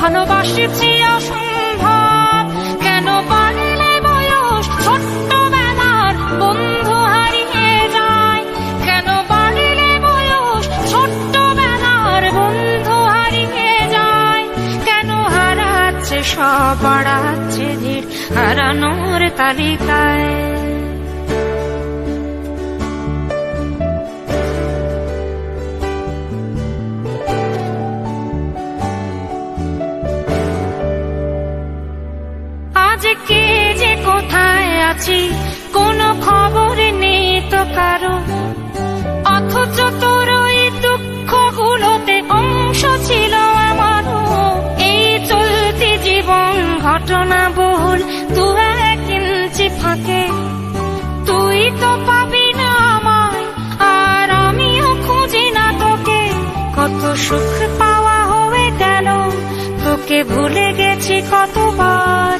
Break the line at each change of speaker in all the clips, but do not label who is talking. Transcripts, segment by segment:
ভালোবাসছি অসম্ভব। কেন পারলে বয়স বন্ধু হারিয়ে যায়? কেন পারলে বয়স বন্ধু হারিয়ে যায়? কেন হারাচ্ছে সব, বাড়াচ্ছে ধীর হারানোর তালিকায়? আজ কে যে কোথায় আছি, কোনো খবর নেই তো কারও। অথচ তোর ওই দুঃখগুলোতে অংশ ছিল আমারও। এই চলতি জীবন ঘটনা বহুল দু এক ফাঁকে। তুই তো পাবি না আমায়, আর আমিও খুঁজি না তোকে। কত সুখ পাওয়া হয়ে গেল, তোকে ভুলে গেছি কতবার।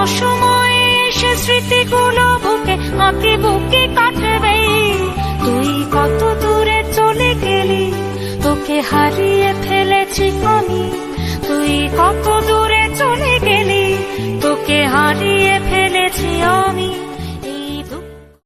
অসময়ে এসে স্মৃতিগুলো বুকে, আঁকে বুকে কাটবে। তুই কত দূরে চলে গেলি, তোকে হারিয়ে ফেলেছি আমি। তুই কত দূরে চলে গেলি